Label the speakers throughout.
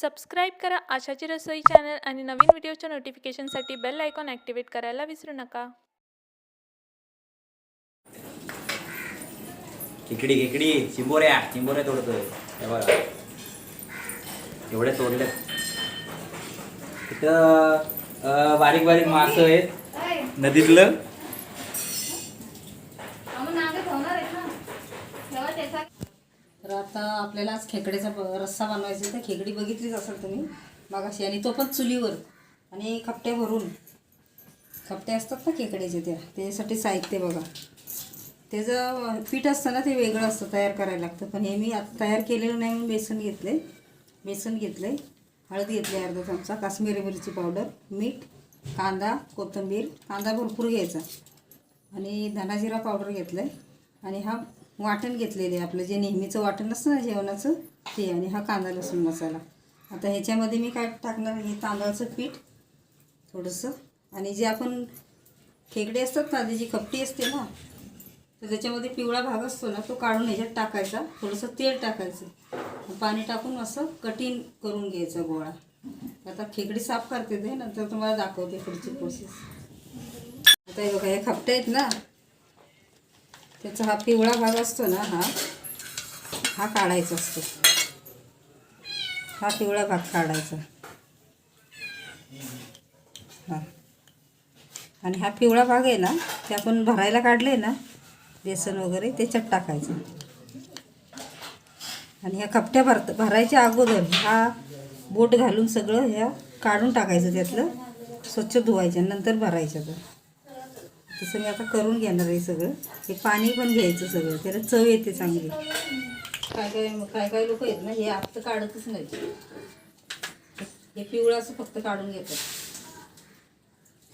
Speaker 1: Subscribe करा आशाची रसोई channel आणि नवीन व्हिडिओच्या नोटिफिकेशनसाठी बेल आयकॉन ॲक्टिवेट करायला विसरू नका.
Speaker 2: खेकडी खेकडी. चिंबोऱ्या चिंबोऱ्या तोडतोय. हे बघा. एवढे तोडले तिथं बारीक बारीक मासं आहेत. नदीतलं.
Speaker 3: तर आता आपल्याला आज खेकड्याचा ब- रस्सा बनवायचा तर खेकडी बघितलीच असेल तुम्ही. मागाशी आणि तो पण चुलीवर. आणि खपटे भरून. खपटे असतात ना खेकड्याचे त्या. त्याच्यासाठी साहित्य बघा. त्याचं पीठ असतं ना ते वेगळं असतं तयार करायला लागतं. पण हे मी आता तयार केलेलं नाही म्हणून बेसन घेतले बेसन घेतले हळद घेतली अर्धा चमचा. काश्मीरी मिरची पावडर मीठ कांदा कोथिंबीर. कांदा भरपूर घ्यायचा. आणि धनाजिरा पावडर घेतलं आहे आणि हा वाटण घेतलेले आपलं जे नेहमीचं वाटण असतं ना जेवणाचं ते आणि हा कांदा लसूण मसाला. आता ह्याच्यामध्ये मी काय टाकणार हे तांदळाचं पीठ थोडंसं. आणि जे आपण खेकडे असतात ना त्याची खपटी असते ना तर त्याच्यामध्ये पिवळा भाग असतो ना तो काढून ह्याच्यात टाकायचा. थोडंसं तेल टाकायचं. पाणी टाकून असं कठीण करून घ्यायचा गोळा. आता खेकडी साफ करते ते नंतर तुम्हाला दाखवते पुढची प्रोसेस आता हे बघा हे खपटे आहेत ना. त्याचा हा पिवळा भाग असतो ना हा हा काढायचा असतो. हा पिवळा भाग काढायचा. हा. आणि हा पिवळा भाग आहे ना ते आपण भरायला काढले ना बेसन वगैरे त्याच्यात टाकायचं. आणि ह्या कपट्या भरत भरायच्या अगोदर हा बोट घालून सगळं ह्या काढून टाकायचं त्यातलं स्वच्छ धुवायचं नंतर भरायचं तर तसं मी आता करून घेणार आहे सगळं. हे पाणी पण घ्यायचं सगळं. त्याला चव येते चांगली. काय काय काय काय लोक आहेत ना हे आत काढतच नाही हे पिवळं असं फक्त काढून घेतात.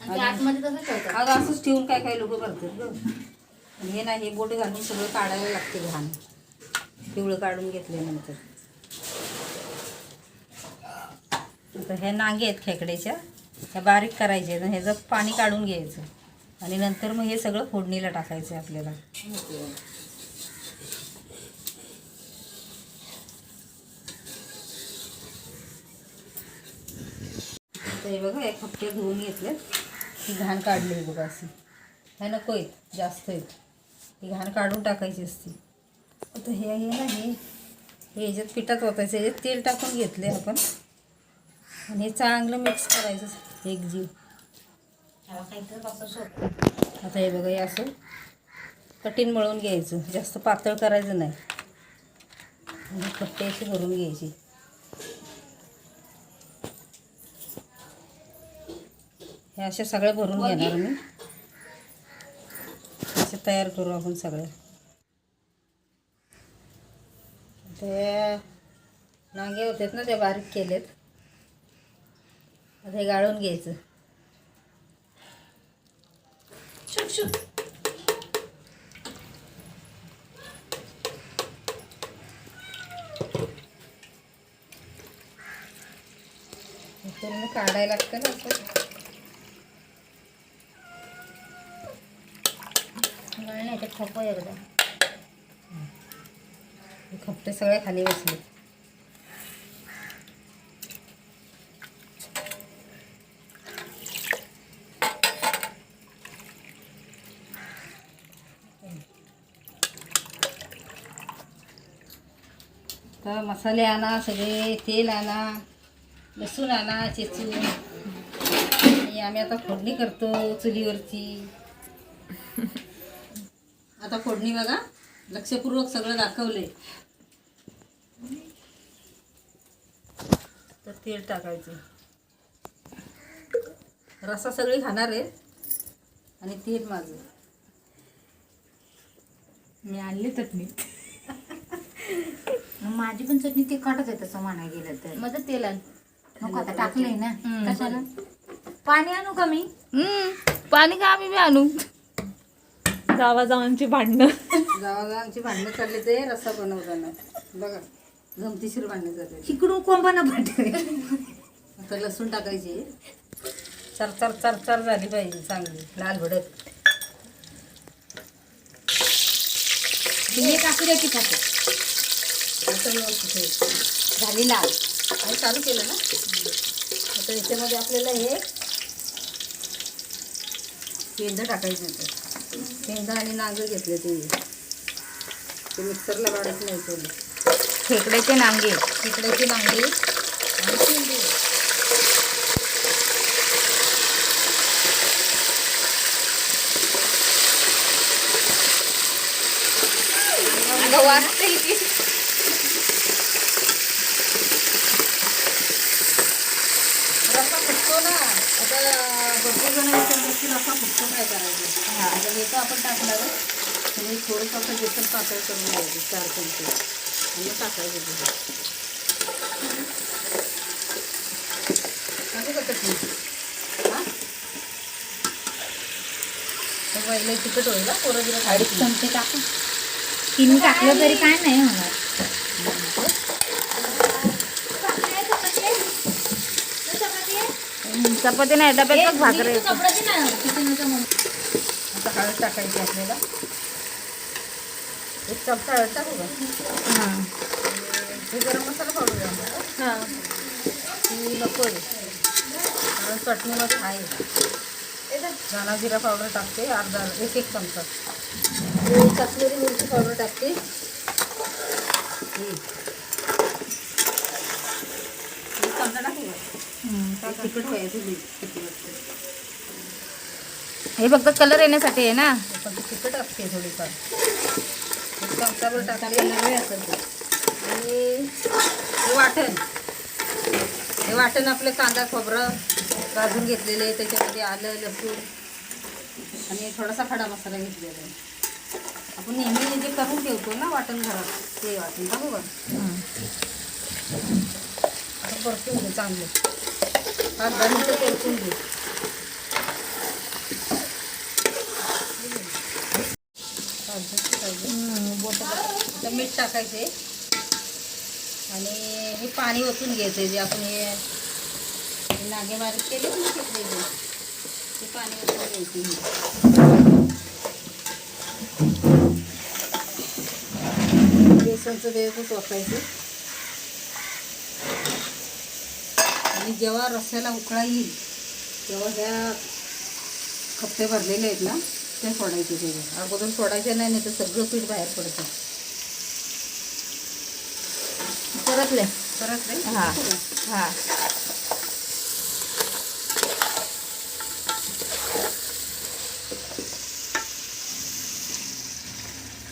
Speaker 4: आतमध्ये
Speaker 3: अगं असंच ठेवून काय काय लोक करतात ग. हे नाही हे बोट घालून सगळं काढायला लागते घाण. पिवळं काढून घेतल्यानंतर. आता ह्या नांगे आहेत खेकड्याच्या. ह्या बारीक करायच्या आहेत आणि ह्याचं पाणी काढून घ्यायचं. आणि नंतर मग हे सगळं फोडणीला टाकायचं आहे आपल्याला. आता हे बघा एक हप्ते धुवून घेतले ही घाण काढली आहे बघा अशी. ह्या नको आहेत जास्त आहेत. ही घाण काढून टाकायची असती. आता हे हे ना हे हे ह्याच्यात पिठात ओतायचं ह्याच्यात तेल टाकून घेतले आपण. आणि हे चांगलं मिक्स करायचं एक जीव. आता हे बघा हे असं कठीण मळून घ्यायचं. जास्त पातळ करायचं नाही. आणि कट्टे अशी भरून घ्यायची. हे अशा सगळ्या भरून घेणार मी. असे तयार करू आपण सगळे. ते नांगे होतेत ना ते बारीक केलेत. आता हे गाळून घ्यायचं. हे पूर्ण काढायला लागतं ना असं
Speaker 4: नाही ते खप एकदा
Speaker 3: खपटे सगळे खाली बसले तर मसाले आणा सगळे तेल आणा लसूण आणा चेचून आणि आम्ही आता फोडणी करतो चुलीवरची. आता फोडणी बघा लक्षपूर्वक सगळं दाखवले तर तेल टाकायचं. रसा सगळी खाणार आहे. आणि तेल माझं.
Speaker 4: मी आणली चटणी. माझी पण चटणी ते काटत आहे तसं म्हणाय गेलं तर. माझं तेल आण नको आता टाकलंय ना. कशाला? पाणी आणू का मी? पाणी का आम्ही बी आणू?
Speaker 1: जावा जावांची भांडणं.
Speaker 3: गावागावांची भांडणं चालली ते रस्सा बनवताना. बघा गमतीशीर भांडणं चालले
Speaker 4: इकडून कोंबाना पाठवे
Speaker 3: आता लसूण टाकायची. चर चर चर चर झाली पाहिजे चांगली लाल भडक.
Speaker 4: तुम्ही टाकू द्या की खाते
Speaker 3: असं व्यवस्थित ठेवायचं.
Speaker 4: झाली लाल
Speaker 3: आणि चालू केलं ना? आता याच्यामध्ये आपल्याला हे पेंदा टाकायचं होतं. पेंदा आणि नांगं घेतले ते. ते मिक्सरला काढायचं नाही पहिले
Speaker 4: खेकड्याचे नांगे.
Speaker 3: खेकड्याची नांगी आणि रस्सा फुटतो ना. आता भरपूर जण विचारतात की रस्सा फुटतो काय करायचं? हां. आता तर आपण टाकणार आहे. आणि थोडंसं आपण बेसन पातळ करून घ्यायचं चार चमचे. आणि टाकायचं तिथे असं का चटणी हां पहिले तिखट होईल ना पोरं
Speaker 4: अडीच
Speaker 3: खायची.
Speaker 4: चमचे टाकू तीन टाकलं तरी काय नाही होणार हम्म, चपाती नाही डब्यात बघ भाकर.
Speaker 3: आता हळद टाकायची आपल्याला. एक चमचा हळद टाकू का?
Speaker 4: हा.
Speaker 3: हे गरम मसाला पावडर.
Speaker 1: हां.
Speaker 3: ती नको आहे. कारण चटणीमध्ये आहे. धना जिरा पावडर टाकते अर्धा एक एक चमचा. कश्मीरी मिरची पावडर टाकते ही. हे चमचा टाकू का?
Speaker 4: हम्म.
Speaker 3: काय तिखट पाहिजे
Speaker 4: हे फक्त कलर येण्यासाठी आहे ना?
Speaker 3: पण तिखट असते थोडीफार. एक चमचाभर टाकले असेल ते आणि हे वाटण. हे वाटण आपलं कांदा खोबरं भाजून घेतलेले आहे. त्याच्यामध्ये आलं लसूण आणि थोडासा खडा मसाला घेतलेला आहे. आपण नेहमी जे करून ठेवतो ना वाटण घरात ते वाटण बघू. आता परतून घे चांगले. पाच दहा मिनटं परतून घे पाहिजे पाहिजे आता मीठ टाकायचे. आणि हे पाणी ओतून घ्यायचं जे आपण हे नागे बारीक केले ना घेतलेले ते पाणी ओतून घ्यायचे बेसनचं देवच वापरायचं आणि जेव्हा रस्स्याला उकळा येईल तेव्हा ह्या खप्पे भरलेले आहेत ना ते सोडायचे त्याच्यात अगोदर सोडायचे नाही नाही तर सगळं पीठ बाहेर पडतं.
Speaker 4: परतले
Speaker 3: परत रे
Speaker 4: हा. हा.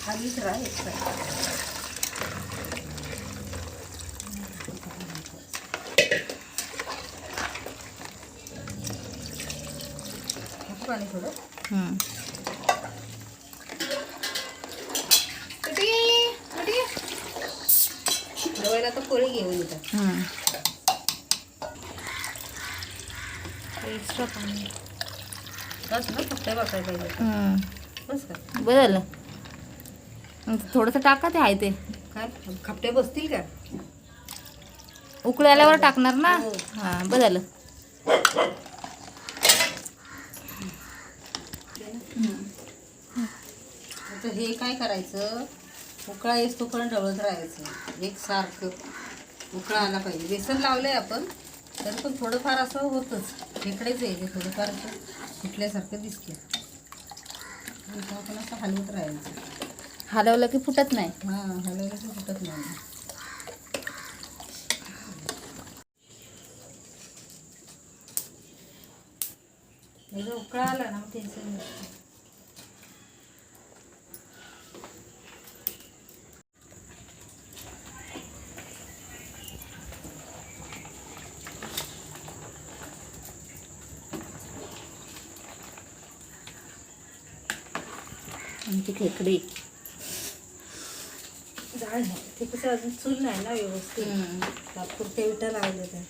Speaker 3: खालीच राहा एक पाणी थोडं. रवायला तर पोळी घेऊन येतात.
Speaker 4: हम्म.
Speaker 1: एक्स्ट्रा पाणी.
Speaker 3: बस ना फक्त बसायला पाहिजे.
Speaker 4: हम्म.
Speaker 3: बस का
Speaker 4: बरं झालं. मग थोडंसं टाका ते आहे ते.
Speaker 3: काय? खपटे बसतील का?
Speaker 4: उकळी आल्यावर टाकणार ना?
Speaker 3: हो.
Speaker 4: हा बरं झालं.
Speaker 3: आता हे काय करायचं? उकळा येस तोपर्यंत ढवळत राहायचं. एक सारखं उकळा आला पाहिजे. बेसन लावलंय आपण तरी पण थोडंफार असं होतंच. खेकडेच आहे थोडंफार असं फुटल्यासारखं दिसते आपण असं हलवत राहायचं.
Speaker 4: हलवलं की फुटत नाही?
Speaker 3: हां हलवलं की फुटत नाही. उकळा आला ना मग टेन्शन नसतं
Speaker 4: आमची खेकडी
Speaker 3: जाळ नाही ते कसं अजून चूल नाही ना व्यवस्थित. तात्पुरते विटा लावले ते.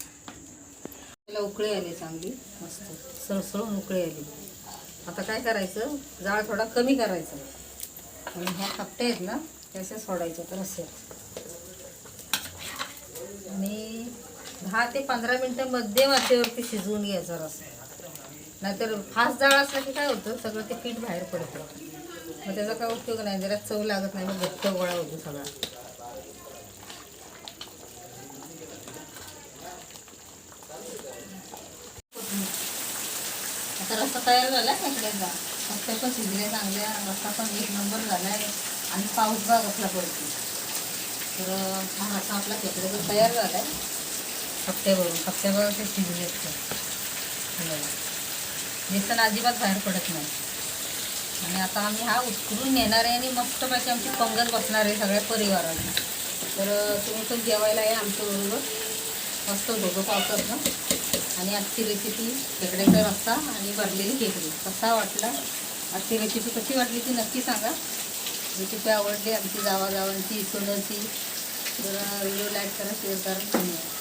Speaker 3: त्याला उकळी आली चांगली मस्त. सळसळून उकळी आली. आता काय करायचं? जाळ थोडा कमी करायचा. आणि ह्या कपट्या आहेत ना त्याच्या सोडायच्या तर असे आणि दहा ते पंधरा मिनटं मध्यम आचेवरती शिजवून घ्यायचा रस नाहीतर फास्ट जाळ असला की काय होतं? सगळं ते पीठ बाहेर पडतं. मग त्याचा काय उपयोग नाही जरा चव लागत नाही मग घट्ट गोळा होतो सगळा. आता रस्ता तयार झाला खेकड्याचा रस्ते पण शिजले चांगल्या रस्ता पण एक नंबर झाला आहे आणि पाऊस भाग आपला पडतो तर हा रस्ता आपला खेकड्याचा तयार झाला आहे हप्त्याभरून हप्त्याभर ते शिजले दिसताना अजिबात बाहेर पडत नाही. आणि आता आम्ही हा उचलून नेणार आहे आणि मस्तपैकी आमची पंगत बसणार आहे सगळ्या परिवाराला तर तुम्ही पण जेवायला या आमच्याबरोबर मस्त ढोकं पावतात ना. आणि आजची रेसिपी खेकड्याचा रस्ता आणि भरलेली खेकडी कसा वाटला? आजची रेसिपी कशी वाटली ती नक्की सांगा. रेसिपी आवडली आमची गावागावांची इकडची. तर व्हिडिओ लाईक करा शेअर करा. धन्यवाद.